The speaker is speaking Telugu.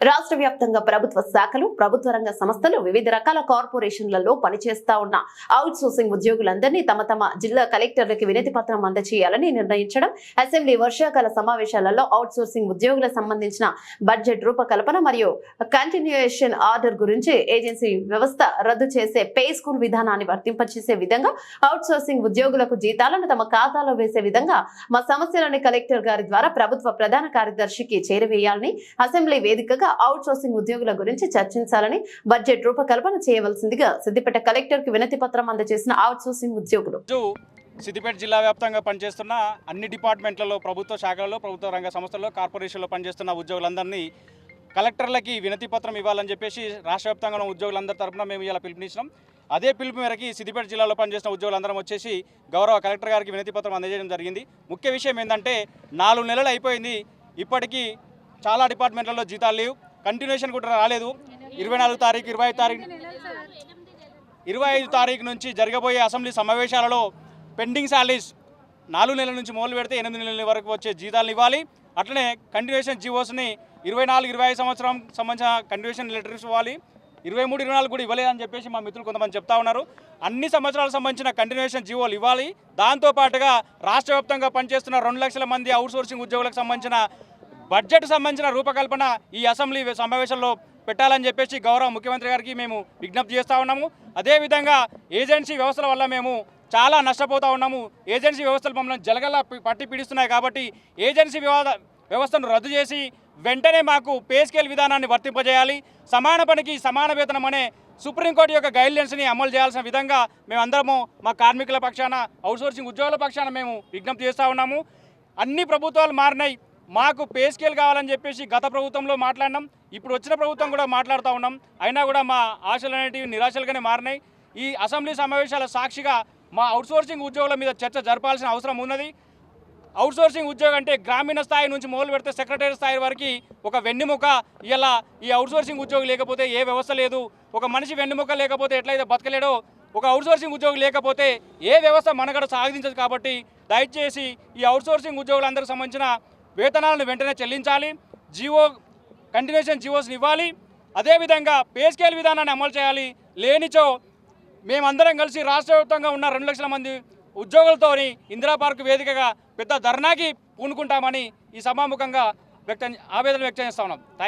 రాష్ట్ర వ్యాప్తంగా ప్రభుత్వ శాఖలు ప్రభుత్వ రంగ సంస్థలు వివిధ రకాల కార్పొరేషన్లలో పనిచేస్తా ఉన్న అవుట్ సోర్సింగ్ ఉద్యోగులందరినీ తమ తమ జిల్లా కలెక్టర్లకి వినతి పత్రం అందజేయాలని నిర్ణయించడం అసెంబ్లీ వర్షాకాల సమావేశాలలో అవుట్ సోర్సింగ్ ఉద్యోగులకు సంబంధించిన బడ్జెట్ రూపకల్పన మరియు కంటిన్యూయేషన్ ఆర్డర్ గురించి ఏజెన్సీ వ్యవస్థ రద్దు చేసే పే స్కూల్ విధానాన్ని వర్తింపచేసే విధంగా అవుట్ సోర్సింగ్ ఉద్యోగులకు జీతాలను తమ ఖాతాలో వేసే విధంగా మా సమస్యలను కలెక్టర్ గారి ద్వారా ప్రభుత్వ ప్రధాన కార్యదర్శికి చేరవేయాలని అసెంబ్లీ వేదికగా అవుట్ సోర్సింగ్ ఉద్యోగుల గురించి చర్చించాలని బడ్జెట్ రూపకల్పన చేయవలసిందిగా సిద్దిపేట కలెక్టర్కు వినతి పత్రం అందజేసిన అవుట్ సోర్సింగ్ ఉద్యోగులు సిద్దిపేట జిల్లా వ్యాప్తంగా పనిచేస్తున్న అన్ని డిపార్ట్మెంట్లలో ప్రభుత్వ శాఖలలో ప్రభుత్వ రంగ సంస్థల్లో కార్పొరేషన్లో పనిచేస్తున్న ఉద్యోగులందరినీ కలెక్టర్లకి వినతి పత్రం ఇవ్వాలని చెప్పేసి రాష్ట్ర వ్యాప్తంగా ఉన్న ఉద్యోగులందరి తరపున మేము ఇలా పిలుపునిచ్చినాం. అదే పిలుపు మేరకి సిద్దిపేట జిల్లాలో పనిచేసిన ఉద్యోగులందరం వచ్చేసి గౌరవ కలెక్టర్ గారికి వినతి పత్రం అందజేయడం జరిగింది. ముఖ్య విషయం ఏంటంటే నాలుగు నెలలు అయిపోయింది. ఇప్పటికీ చాలా డిపార్ట్మెంట్లలో జీతాలు లేవు. కంటిన్యూషన్ కూడా రాలేదు. ఇరవై నాలుగు తారీఖు ఇరవై ఐదు తారీఖు ఇరవై ఐదు తారీఖు నుంచి జరగబోయే అసెంబ్లీ సమావేశాలలో పెండింగ్ శాలరీస్ నాలుగు నెలల నుంచి మొదలు పెడితే ఎనిమిది నెలల వరకు వచ్చే జీతాలను ఇవ్వాలి. అట్లనే కంటిన్యూషన్ జీవోస్ని ఇరవై నాలుగు ఇరవై ఐదు సంవత్సరం సంబంధించిన కంటిన్యూషన్ లెటర్స్ ఇవ్వాలి. ఇరవై మూడు ఇరవై నాలుగు కూడా ఇవ్వలేదని చెప్పేసి మా మిత్రులు కొంతమంది చెప్తా ఉన్నారు. అన్ని సంవత్సరాలకు సంబంధించిన కంటిన్యూషన్ జీవోలు ఇవ్వాలి. దాంతోపాటుగా రాష్ట్ర వ్యాప్తంగా పనిచేస్తున్న రెండు లక్షల మంది అవుట్సోర్సింగ్ ఉద్యోగులకు సంబంధించిన బడ్జెట్ సంబంధించిన రూపకల్పన ఈ అసెంబ్లీ సమావేశంలో పెట్టాలని చెప్పేసి గౌరవ ముఖ్యమంత్రి గారికి మేము విజ్ఞప్తి చేస్తూ ఉన్నాము. అదేవిధంగా ఏజెన్సీ వ్యవస్థల వల్ల మేము చాలా నష్టపోతూ ఉన్నాము. ఏజెన్సీ వ్యవస్థలు మమ్మల్ని జలగల పట్టి పీడిస్తున్నాయి కాబట్టి ఏజెన్సీ వ్యవ వ్యవస్థను రద్దు చేసి వెంటనే మాకు పే స్కేల్ విధానాన్ని వర్తింపజేయాలి. సమాన పనికి సమాన వేతనం అనే సుప్రీంకోర్టు యొక్క గైడ్లైన్స్ని అమలు చేయాల్సిన విధంగా మేమందరము మా కార్మికుల పక్షాన అవుట్సోర్సింగ్ ఉద్యోగుల పక్షాన మేము విజ్ఞప్తి చేస్తూ ఉన్నాము. అన్ని ప్రభుత్వాలు మారినాయి. మాకు పే స్కేల్ కావాలని చెప్పేసి గత ప్రభుత్వంలో మాట్లాడినాం. ఇప్పుడు వచ్చిన ప్రభుత్వం కూడా మాట్లాడుతూ ఉన్నాం. అయినా కూడా మా ఆశలు అనేటివి నిరాశలుగానే మారినాయి. ఈ అసెంబ్లీ సమావేశాల సాక్షిగా మా అవుట్సోర్సింగ్ ఉద్యోగుల మీద చర్చ జరపాల్సిన అవసరం ఉన్నది. అవుట్సోర్సింగ్ ఉద్యోగం అంటే గ్రామీణ స్థాయి నుంచి మొదలు పెడితే సెక్రటరీ స్థాయి వరకు ఒక వెన్నెముక ఇలా ఈ అవుట్సోర్సింగ్ ఉద్యోగి లేకపోతే ఏ వ్యవస్థ లేదు. ఒక మనిషి వెన్నెముక లేకపోతే ఎట్లయితే బతకలేడో ఒక అవుట్సోర్సింగ్ ఉద్యోగి లేకపోతే ఏ వ్యవస్థ మనగడ సాధించదు కాబట్టి దయచేసి ఈ అవుట్సోర్సింగ్ ఉద్యోగులందరికి సంబంధించిన వేతనాలను వెంటనే చెల్లించాలి జీవో కంటిన్యూషన్ జీవోస్ని ఇవ్వాలి. అదేవిధంగా పే స్కేల్ విధానాన్ని అమలు చేయాలి. లేనిచో మేమందరం కలిసి రాష్ట్ర వ్యాప్తంగా ఉన్న రెండు లక్షల మంది ఉద్యోగులతోని ఇందిరా పార్క్ వేదికగా పెద్ద ధర్నాకి పూనుకుంటామని ఈ సభాముఖంగా వ్యక్తం ఆవేదన వ్యక్తం చేస్తా ఉన్నాం.